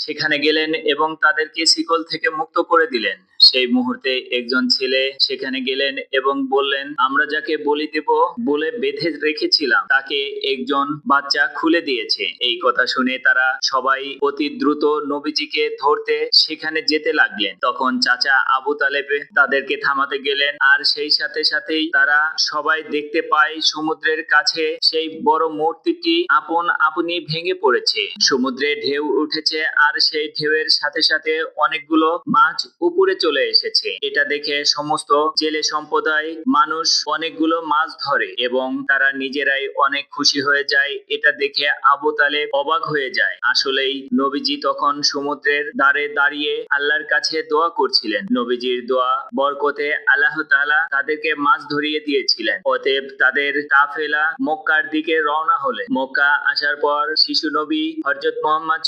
সেখানে গেলেন এবং তাদেরকে শিকল থেকে মুক্ত করে দিলেন। সেই মুহূর্তে একজন ছেলে সেখানে গেলেন এবং বললেন, আমরা যাকে বলি দেব বলে বেঁধে রেখেছিলাম, তাকে একজন বাচ্চা খুলে দিয়েছে। এই কথা শুনে তারা সবাই অতি দ্রুত নবীজিকে ধরতে সেখানে যেতে লাগলেন। তখন চাচা আবু তালেবে তাদেরকে থামাতে গেলেন আর সেই সাথে সাথেই তারা সবাই দেখতে পায় সমুদ্রের কাছে সেই বড় মূর্তিটি আপন আপনি ভেঙে পড়েছে। সমুদ্রে ঢেউ উঠেছে আর সেই ঢেউয়ের সাথে সাথে অনেকগুলো মাছ উপরে চলে এসেছে। এটা দেখে সমস্ত জেলে সম্প্রদায় মানুষ অনেকগুলো মাছ ধরে এবং তারা নিজেরাই অনেক খুশি হয়ে যায়। এটা দেখে আবু তালেব অবাক হয়ে যায়। আসলেই নবীজি তখন সমুদ্রের ধারে দাঁড়িয়ে আল্লাহর কাছে দোয়া করছিলেন। নবীজির দোয়া বরকতে আল্লাহ তাআলা তাদেরকে মাছ ধরিয়ে দিয়েছিলেন। অতএব তাদের কাফেলা মক্কার দিকে রওনা হলে মক্কা আসার পর শিশু নবী হযরত মোহাম্মদ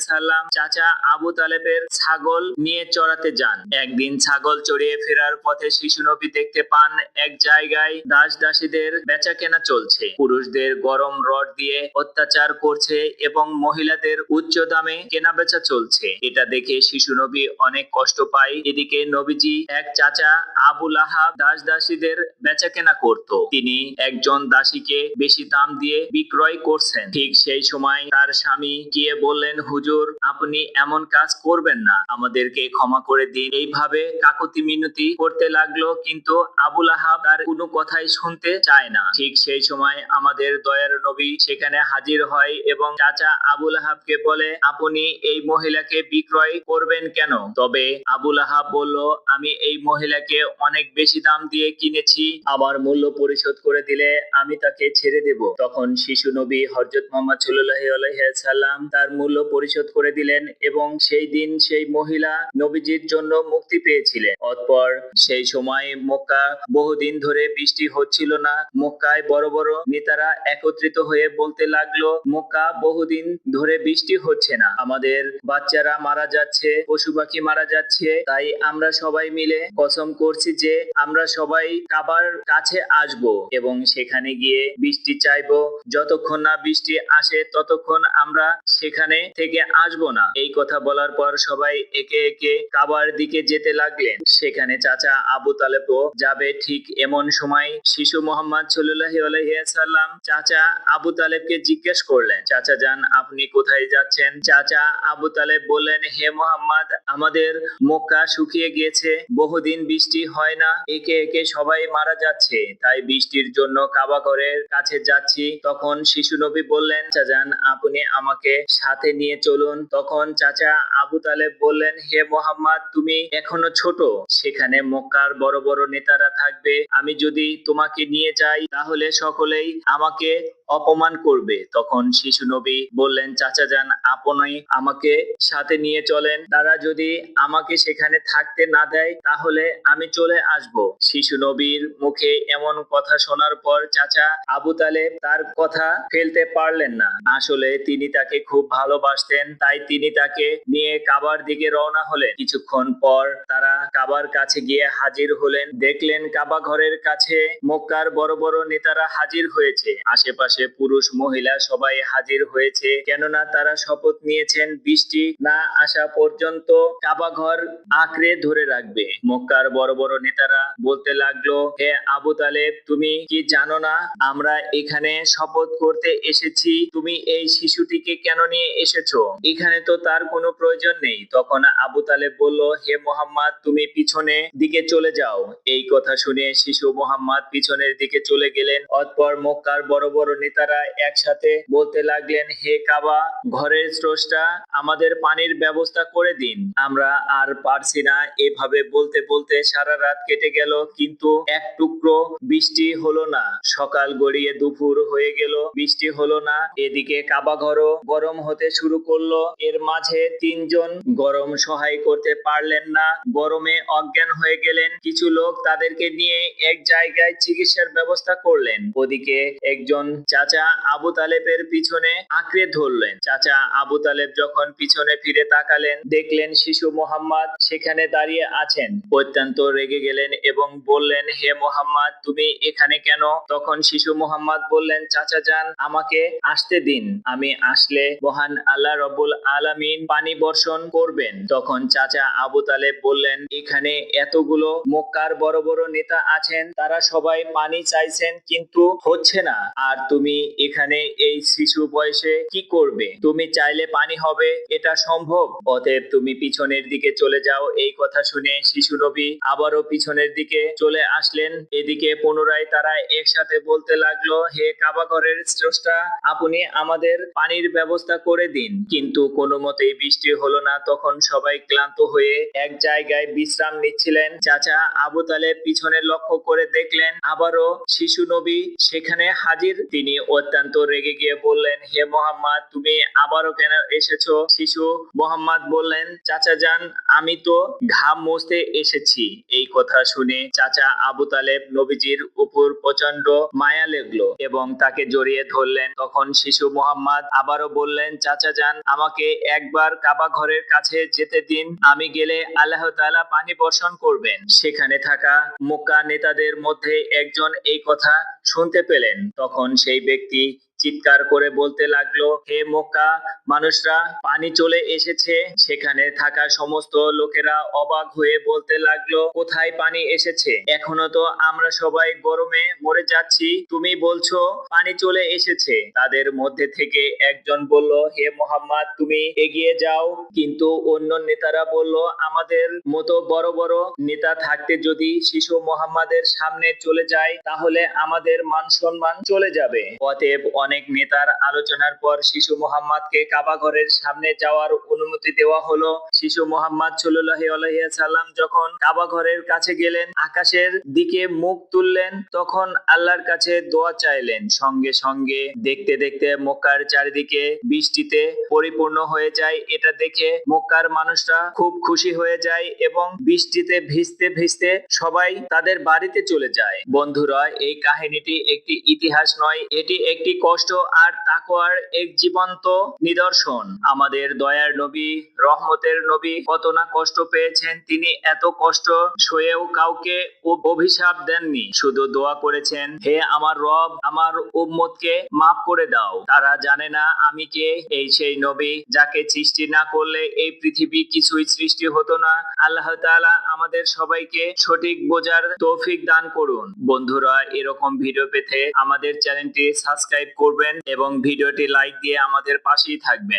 সাল্লাম চাচা আবু তালেবের ছাগল নিয়ে চড়াতে যান। একদিন ছাগল চড়িয়ে ফেরার পথে শিশু নবী দেখতে পান এক জায়গায় দাস দাসীদের বেচা কেনা চলছে। পুরুষদের গরম রড দিয়ে অত্যাচার করছে এবং মহিলাদের উচ্চ দামে কেনা বেচা চলছে। এটা দেখে শিশু নবী অনেক কষ্ট পায়। এদিকে নবীজি এক চাচা আবু লাহাব দাস দাসীদের বেচা কেনা করত। তিনি একজন দাসীকে বেশি দাম দিয়ে বিক্রয় করছেন। ঠিক সেই সময় তার স্বামী গিয়ে বললেন, হুজুর, আপনি এমন কাজ করবেন না। আমাদেরকে ক্ষমা করে দিন এইভাবে কাকতি মিনতি করতে লাগল, কিন্তু আবুল আহাব তার কোনো কথাই শুনতে চায় না। ঠিক সেই সময় আমাদের দয়ার নবী সেখানে হাজির হয় এবং চাচা আবুল আহাবকে বলে, আপনি এই মহিলাকে বিক্রয় করবেন কেন? তবে আবুল আহাব বলল, আমি এই মহিলাকে অনেক বেশি দাম দিয়ে কিনেছি। আমার মূল্য পরিশোধ করে দিলে আমি তাকে ছেড়ে দেব। তখন শিশু নবী হযরত মোহাম্মদ সাল্লাল্লাহু আলাইহি সাল্লাম তার মূল্য পরিশোধ করে দিলেন এবং সেই দিন সেই মহিলা নবীজির জন্য মুক্তি পেয়েছিলেন। অতঃপর সেই সময় মক্কা বহুদিন ধরে বৃষ্টি হচ্ছিল না। মক্কায় বড় বড় নেতারা একত্রিত হয়ে বলতে লাগল, মক্কা বহুদিন ধরে বৃষ্টি হচ্ছে না। আমাদের বাচ্চারা মারা যাচ্ছে, পশু পাখি মারা যাচ্ছে। তাই আমরা সবাই মিলে কসম করছি যে আমরা সবাই কাবার কাছে আসব এবং সেখানে গিয়ে বৃষ্টি চাইব। যতক্ষণ না বৃষ্টি আসে, ততক্ষণ আমরা সেখানে থেকে আসব না। এই কথা বলার পর সবাই একে একে কাবার দিকে যেতে লাগলেন। সেখানে চাচা আবু তালেবও যাবে ঠিক এমন সময় শিশু মোহাম্মদ সাল্লাল্লাহু আলাইহি সাল্লাম চাচা আবু তালেবকে জিজ্ঞেস করলেন, চাচা যান আপনি কোথায় যাচ্ছেন? চাচা আবু তালেব বললেন, হে মোহাম্মদ, আমাদের মক্কা শুকিয়ে গিয়েছে, বহুদিন বৃষ্টি হয় না, একে একে সবাই মারা যাচ্ছে, তাই বৃষ্টির জন্য কাবা ঘরের কাছে যাচ্ছি। তখন শিশু নবী বললেন চাচান আপনি আমাকে সাথে নিয়ে চলুন। তখন চাচা আবু তালেব বললেন, হে মোহাম্মদ, তুমি এখনও ছোট, সেখানে মক্কার বড় বড় নেতারা থাকবে। আমি যদি তোমাকে নিয়ে যাই, তাহলে সকলেই আমাকে অপমান করবে। তখন শিশু নবী বললেন, চাচা যান আপনি আমাকে সাথে নিয়ে চলেন। তারা যদি আমাকে সেখানে থাকতে না দেয়, তাহলে আমি চলে আসব। শিশু নবীর মুখে এমন কথা শোনার পর চাচা আবু তালেব তার কথা ফেলতে পারলেন না। আসলে তিনি তাকে খুব ভালোবাসতেন, তাই তিনি তাকে নিয়ে কাবার দিকে রওনা হলেন। কিছুক্ষণ পর তারা কাবার কাছে গিয়ে হাজির হলেন। দেখলেন কাবা ঘরের কাছে মক্কার বড় বড় নেতারা হাজির হয়েছে। আশেপাশে পুরুষ মহিলা সবাই হাজির হয়েছে, কেননা তারা শপথ নিয়েছেন, বৃষ্টি না আসা পর্যন্ত কাবা ঘর আঁকড়ে ধরে রাখবে। মক্কার বড় বড় নেতারা বলতে লাগল, হে আবু তালেব, তুমি কি জানো না আমরা এখানে শপথ করতে এসেছি? তুমি এই শিশুটিকে কেন নিয়ে এসেছ? এখানে তো তার কোনো প্রয়োজন নেই। তখন আবু তালেব বলল, হে মোহাম্মদ, তুমি পিছনে দিকে চলে যাও। এই কথা শুনে শিশু মোহাম্মদ পিছনের দিকে চলে গেলেন। অতপর মক্কার বড় বড় নেতারা একসাথে বলতে লাগলেন, হে কাবা, ঘরের স্রষ্টা আমাদের পানির ব্যবস্থা করে দিন। আমরা আর পারছি না এভাবে বলতে বলতে সারা রাত কেটে গেল, কিন্তু এক টুকরো বৃষ্টি হলো না। সকাল গড়িয়ে দুপুর হয়ে গেল, বৃষ্টি হলো না। এদিকে কাবা ঘরও গরম হতে শুরু করল। এর মাঝে তিনজন গরম সহায় করতে পারলেন পারলেন না। গরমে অজ্ঞান হয়ে গেলেন। কিছু লোক তাদেরকে নিয়ে এক জায়গায় চিকিৎসার ব্যবস্থা করলেন। ওদিকে একজন চাচা আবু তালেবের পিছনে আঁকড়ে ধরলেন। চাচা আবু তালেব যখন পিছনে ফিরে তাকালেন, দেখলেন শিশু মোহাম্মদ সেখানে দাঁড়িয়ে আছেন। অত্যন্ত রেগে গেলেন এবং বললেন, হে মোহাম্মদ, তুমি এখানে কেন? তখন শিশু মোহাম্মদ বললেন, চাচা যান, আমাকে আসতে দিন। আমি আসলে মহান আল্লাহ রবুল আলামিন পানি বর্ষণ করবেন। তখন চাচা আবু তালেব বললেন, এখানে এতগুলো মক্কার বড় বড় নেতা আছেন, তারা সবাই পানি চাইছেন, কিন্তু হচ্ছে না। আর তুমি এখানে এই শিশু বয়সে কি করবে? তুমি চাইলে পানি হবে, এটা সম্ভব? অতএব তুমি পিছনের দিকে চলে যাও, এই কথা শুনে শিশু নবী আবারও পিছনের দিকে চলে আসলেন। এদিকে পুনরায় তারা একসাথে বলতে লাগল, হে কাবাঘরের স্রষ্টা, আপনি আমাদের পানির ব্যবস্থা করে দিন। কিন্তু কোনো মতেই বৃষ্টি হলো না, তখন সবাই ক্লান্ত হয়ে এক জায়গায় বিশ্রাম নিচ্ছিলেন। চাচা আবু তালেব পিছনে লক্ষ্য করে দেখলেন, আবারও শিশু নবী সেখানে হাজির। তিনি অত্যন্ত রেগে গিয়ে বললেন, হে মোহাম্মদ, তুমি আবারও কেন এসেছ। শিশু মোহাম্মদ বললেন, চাচা যান, আমি তো ঘাম মুছতে এসেছি। এই কথা শুনে চাচা আবু তালেব নবীজির উপর প্রচণ্ড মায়া লেগলো এবং তাকে জড়িয়ে ধরলেন। তখন শিশু মোহাম্মদ আবারও বললেন, চাচা যান, আমাকে একবার কাবা ঘরের কাছে যেতে দিন। আমি গেলে আল্লাহ তাআলা পানি বর্ষণ করবেন। সেখানে থাকা মক্কা নেতাদের মধ্যে একজন এই কথা শুনতে পেলেন। তখন সেই ব্যক্তি চিৎকার করে বলতে লাগল, হে মক্কা, মানুষরা, পানি চলে এসেছে। সেখানে থাকা সমস্ত লোকেরা অবাক হয়ে বলতে লাগল, কোথায় পানি এসেছে? এখনও তো আমরা সবাই গরমে মরে যাচ্ছি। তুমি বলছো পানি চলে এসেছে। তাদের মধ্যে থেকে একজন বলল, হে মোহাম্মদ, তুমি এগিয়ে যাও। কিন্তু অন্য নেতারা বলল, আমাদের মতো বড় বড় নেতা থাকতে যদি শিশু মোহাম্মদের সামনে চলে যায়, তাহলে আমাদের মান সম্মান চলে যাবে। অতএব অনেক নেতার আলোচনার পর শিশু মোহাম্মদকে কাবা ঘরের সামনে যাওয়ার অনুমতি দেওয়া হলো। শিশু মোহাম্মদ সাল্লাল্লাহু আলাইহি সাল্লাম যখন কাবা ঘরের কাছে গেলেন, আকাশের দিকে মুখ তুললেন, তখন আল্লাহর কাছে দোয়া চাইলেন। সঙ্গে সঙ্গে দেখতে দেখতে মক্কার চারিদিকে বৃষ্টিতে পরিপূর্ণ হয়ে যায়। এটা দেখে মক্কার মানুষরা খুব খুশি হয়ে যায় এবং বৃষ্টিতে ভিজতে ভিজতে সবাই তাদের বাড়িতে চলে যায়। বন্ধুরা, এই কাহিনীটি একটি ইতিহাস নয়, এটি একটি কষ্ট আর তাকওয়ার এক জীবন্ত নিদর্শন। আমাদের দয়ার নবী, রহমতের নবী কত না কষ্ট পেয়েছেন, তিনি এত কষ্ট সয়েও কাউকে অভিশাপ দেননি। শুধু দোয়া করেছেন, হে আমার রব, আমার উম্মতকে মাফ করে দাও। তারা জানে না আমি কে, এই সেই নবী যাকে সৃষ্টি না করলে এই পৃথিবী কিছুই সৃষ্টি হতো না। আল্লাহ তাআলা আমাদের সবাইকে সঠিক বোঝার তৌফিক দান করুন। বন্ধুরা, এরকম ভিডিও পেতে আমাদের চ্যানেলটি সাবস্ক্রাইব করবেন এবং ভিডিওটি লাইক দিয়ে আমাদের পাশেই থাকবেন।